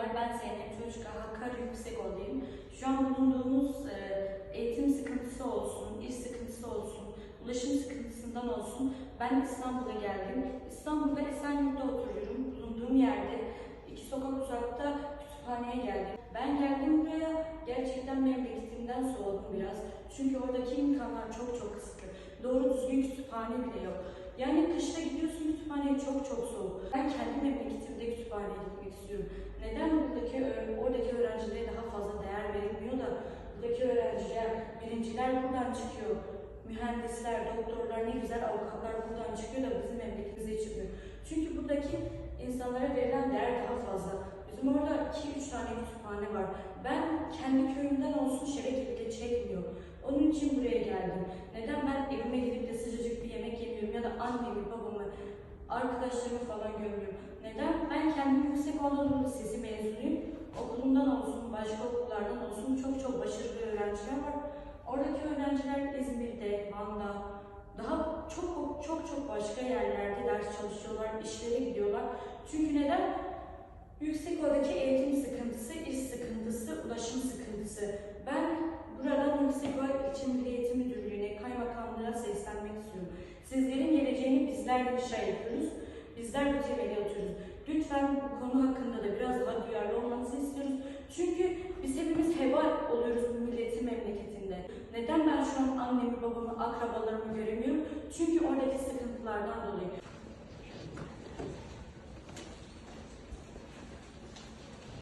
Merhabalar, ben Zeynep Çocuk Hakkari Yüksekoğlu'yum. Şu an bulunduğumuz e, eğitim sıkıntısı olsun, iş sıkıntısı olsun, ulaşım sıkıntısından olsun ben İstanbul'a geldim. İstanbul'da Esenyurt'ta oturuyorum. Bulunduğum yerde iki sokak uzakta kütüphaneye geldim. Ben geldim buraya gerçekten memleketimden soğudum biraz. Çünkü oradaki imkanlar çok çok kısıtlı. Doğru düzgün kütüphane bile yok. Yani kışta gidiyorsun kütüphaneye çok çok soğuk. Ben kendi memleketimde kütüphaneye gitmek istiyorum. Neden buradaki ö- oradaki öğrencilere daha fazla değer verilmiyor da buradaki birinciler buradan çıkıyor. Mühendisler, doktorlar, ne güzel avukatlar buradan çıkıyor da bizim memleketimize çıkıyor. Çünkü buradaki insanlara verilen değer daha fazla. Bizim orada 2-3 tane kütüphane var. Ben kendi köyümden olsun şeref bile çekmiyor. Onun için buraya geldim. Neden ben evime gidip de sıcacık bir yemek yemiyorum ya da annemi, babamı, arkadaşlarımı falan görmüyorum. Neden? Ben kendim yüksek Anadolu Lisesi mezunuyum. Okulumdan olsun, başka okullardan olsun çok çok başarılı öğrenciler var. Oradaki öğrenciler İzmir'de, Van'da, daha çok çok çok başka yerlerde ders çalışıyorlar, işlere gidiyorlar. Çünkü neden? Yüksekova'daki eğitim sıkıntısı, iş sıkıntısı, ulaşım sıkıntısı. Ben buradan Yüksekova İlçe Milli Eğitim Müdürlüğü'ne, kaymakamlığa seslenmek istiyorum. Sizlerin geleceğini bizler inşa ediyoruz. Bizler bu temeli atıyoruz. Lütfen bu konu hakkında da biraz daha duyarlı olmanızı istiyoruz. Çünkü biz hepimiz heba oluyoruz bu milletin memleketinde. Neden ben şu an annemi, babamı, akrabalarımı göremiyorum? Çünkü oradaki dolayı.